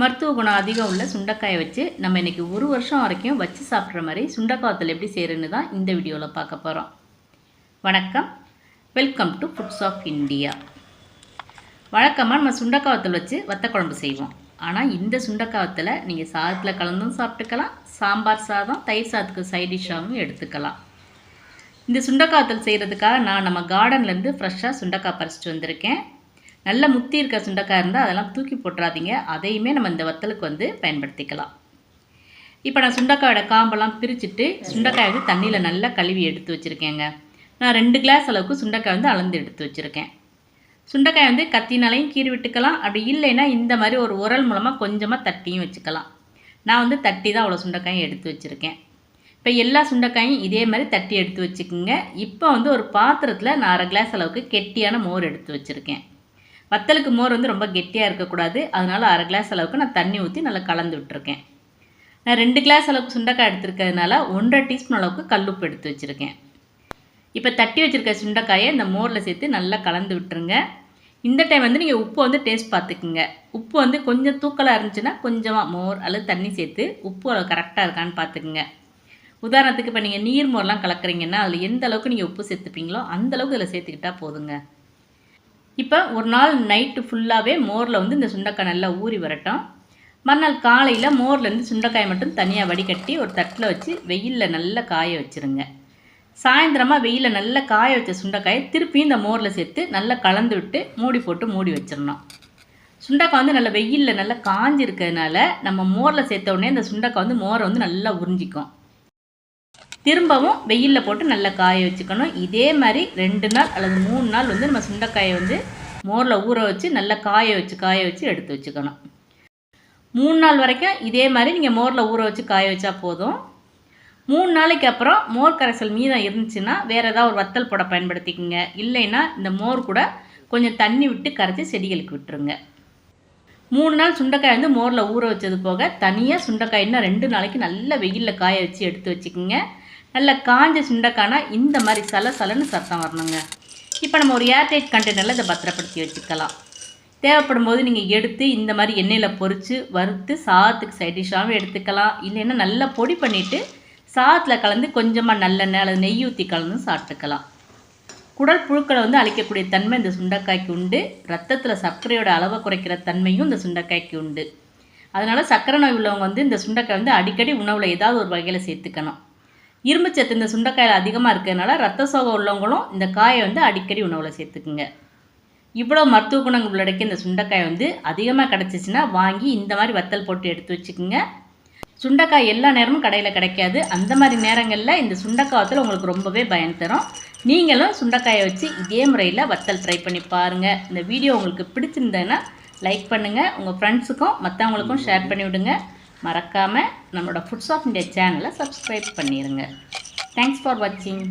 மருத்துவ குணம் அதிகம் உள்ள சுண்டைக்காயை வச்சு நம்ம இன்றைக்கி ஒரு வருஷம் வரைக்கும் வச்சு சாப்பிட்ற மாதிரி சுண்டைக்காய் வத்தல் எப்படி செய்கிறேன்னு தான் இந்த வீடியோவில் பார்க்க போகிறோம் வணக்கம். Welcome to foods of India வழக்கமாக நம்ம சுண்டைக்காய் வத்தல் வச்சு வத்த குழம்பு செய்வோம். ஆனால் இந்த சுண்டைக்காய் வத்தலை நீங்கள் சாதத்தில் கலந்தும் சாப்பிட்டுக்கலாம் சாம்பார் சாதம் தயிர் சாதத்துக்கு சைட் டிஷ்ஷாகவும் எடுத்துக்கலாம். இந்த சுண்டைக்காய் வத்தல் செய்கிறதுக்காக நான் நம்ம கார்டன்லேருந்து ஃப்ரெஷ்ஷாக சுண்டைக்காய் பறிச்சிட்டு வந்திருக்கேன். நல்ல முத்தி இருக்க சுண்டக்காய் இருந்தால் அதெல்லாம் தூக்கி போட்டுறாதீங்க. அதையுமே நம்ம இந்த வத்தலுக்கு வந்து பயன்படுத்திக்கலாம். இப்போ நான் சுண்டக்காயோட காம்பெல்லாம் பிரிச்சுட்டு சுண்டக்காய் வந்து தண்ணியில் நல்லா கழுவி எடுத்து வச்சுருக்கேங்க. நான் ரெண்டு கிளாஸ் அளவுக்கு சுண்டக்காய் வந்து அளந்து எடுத்து வச்சுருக்கேன். சுண்டக்காய் வந்து கத்தினாலையும் கீறி விட்டுக்கலாம். அப்படி இல்லைன்னா இந்த மாதிரி ஒரு உரல் மூலமாக கொஞ்சமாக தட்டியும் வச்சுக்கலாம். நான் வந்து தட்டி தான் அவ்வளோ சுண்டைக்காயும் எடுத்து வச்சுருக்கேன். இப்போ எல்லா சுண்டைக்காயும் இதே மாதிரி தட்டி எடுத்து வச்சுக்கோங்க. இப்போ வந்து ஒரு பாத்திரத்தில் நான் அரை கிளாஸ் அளவுக்கு கெட்டியான மோர் எடுத்து வச்சுருக்கேன். வத்தலுக்கு மோர் வந்து ரொம்ப கெட்டியாக இருக்கக்கூடாது. அதனால் அரை கிளாஸ் அளவுக்கு நான் தண்ணி ஊற்றி நல்லா கலந்து விட்டுருக்கேன். நான் ரெண்டு கிளாஸ் அளவுக்கு சுண்டைக்காய் எடுத்துருக்கிறதுனால ஒன்றரை டீஸ்பூன் அளவுக்கு கல்லுப்பு எடுத்து வச்சுருக்கேன். இப்போ தட்டி வச்சுருக்க சுண்டைக்காயை இந்த மோரில் சேர்த்து நல்லா கலந்து விட்டுருங்க. இந்த டைம் வந்து நீங்கள் உப்பு வந்து டேஸ்ட் பார்த்துக்குங்க உப்பு வந்து கொஞ்சம் தூக்கலாக இருந்துச்சுன்னா கொஞ்சமாக மோர் அல்லது தண்ணி சேர்த்து உப்பு அளவு கரெக்டாக இருக்கான்னு பார்த்துக்குங்க உதாரணத்துக்கு இப்போ நீங்கள் நீர் மோர்லாம் கலக்குறீங்கன்னா அதில் எந்த அளவுக்கு நீங்கள் உப்பு சேர்த்துப்பீங்களோ அந்த அளவுக்கு இதில் சேர்த்துக்கிட்டால் போதுங்க. இப்போ ஒரு நாள் நைட்டு ஃபுல்லாகவே மோரில் வந்து இந்த சுண்டைக்காய் நல்லா ஊறி வரட்டும். மறுநாள் காலையில் மோர்லேருந்து சுண்டைக்காய் மட்டும் தனியாக வடிகட்டி ஒரு தட்டில் வச்சு வெயிலில் நல்லா காய வச்சுருங்க. சாயந்தரமாக வெயிலில் நல்லா காய வச்ச சுண்டைக்காயை திருப்பியும் இந்த மோரில் சேர்த்து நல்லா கலந்து விட்டு மூடி போட்டு மூடி வச்சிடணும். சுண்டைக்காய் வந்து நல்லா வெயிலில் நல்லா காஞ்சிருக்கிறதுனால நம்ம மோரில் சேர்த்த உடனே இந்த சுண்டைக்காய் வந்து மோரை வந்து நல்லா உறிஞ்சிக்கும். திரும்பவும் வெயிலில் போட்டு நல்லா காய வச்சுக்கணும். இதே மாதிரி ரெண்டு நாள் அல்லது மூணு நாள் வந்து நம்ம சுண்டைக்காயை வந்து மோரில் ஊற வச்சு நல்லா காய வச்சு காய வச்சு எடுத்து வச்சுக்கணும். மூணு நாள் வரைக்கும் இதே மாதிரி நீங்கள் மோரில் ஊற வச்சு காய வச்சா போதும். மூணு நாளைக்கு அப்புறம் மோர் கரைசல் மீதம் இருந்துச்சுன்னா வேறு ஏதாவது ஒரு வத்தல் போட பயன்படுத்திக்கோங்க. இல்லைன்னா இந்த மோர் கூட கொஞ்சம் தண்ணி விட்டு கரைச்சி செடிகளுக்கு விட்டுருங்க. மூணு நாள் சுண்டைக்காய் வந்து மோரில் ஊற வச்சது போக தனியாக சுண்டைக்காய் இன்னும் ரெண்டு நாளைக்கு நல்ல வெயிலில் காய வச்சு எடுத்து வச்சுக்கோங்க. நல்ல காஞ்ச சுண்டைக்கானா இந்த மாதிரி சல சலன்னு சத்தம் வரணுங்க. இப்போ நம்ம ஒரு ஏர்டைட் கண்டெய்னரில் இதை பத்திரப்படுத்தி வச்சுக்கலாம். தேவைப்படும் போது நீங்கள் எடுத்து இந்த மாதிரி எண்ணெயில் பொறித்து வறுத்து சாதத்துக்கு சைட் டிஷ்ஷாகவும் எடுத்துக்கலாம். இல்லைன்னா நல்லா பொடி பண்ணிவிட்டு சாதத்தில் கலந்து கொஞ்சமாக நல்லெண்ணெய் அல்லது நெய் ஊற்றி கலந்து சாப்பிட்டுக்கலாம். குடல் புழுக்களை வந்து அழிக்கக்கூடிய தன்மை இந்த சுண்டைக்காய்க்கு உண்டு. ரத்தத்தில் சர்க்கரையோட அளவை குறைக்கிற தன்மையும் இந்த சுண்டைக்காய்க்கு உண்டு. அதனால் சர்க்கரை நோய் உள்ளவங்க வந்து இந்த சுண்டைக்காய் வந்து அடிக்கடி உணவில் ஏதாவது ஒரு வகையில் சேர்த்துக்கணும். இரும்பு சத்து இந்த சுண்டைக்காயில் அதிகமாக இருக்கிறதுனால ரத்த சோகம் உள்ளவங்களும் இந்த காயை வந்து அடிக்கடி உணவில் சேர்த்துக்குங்க. இவ்வளோ மருத்துவ குணங்கள் உள்ளடக்கிய இந்த சுண்டைக்காய் வந்து அதிகமாக கிடச்சிச்சின்னா வாங்கி இந்த மாதிரி வத்தல் போட்டு எடுத்து வச்சுக்கோங்க. சுண்டைக்காய் எல்லா நேரமும் கடையில் கிடைக்காது. அந்த மாதிரி நேரங்களில் இந்த சுண்டைக்காய் வத்தல் உங்களுக்கு ரொம்பவே பயன் தரும். நீங்களும் சுண்டைக்காயை வச்சு இதே முறையில் வத்தல் ட்ரை பண்ணி பாருங்கள் இந்த வீடியோ உங்களுக்கு பிடிச்சிருந்ததுன்னா லைக் பண்ணுங்கள் உங்கள் ஃப்ரெண்ட்ஸுக்கும் மற்றவங்களுக்கும் ஷேர் பண்ணி விடுங்க மறக்காமல் நம்மளோட ஃபுட்ஸ் ஆஃப் இந்தியா சேனலை சப்ஸ்கிரைப் பண்ணிடுங்க தேங்க்ஸ் ஃபார் வாட்சிங்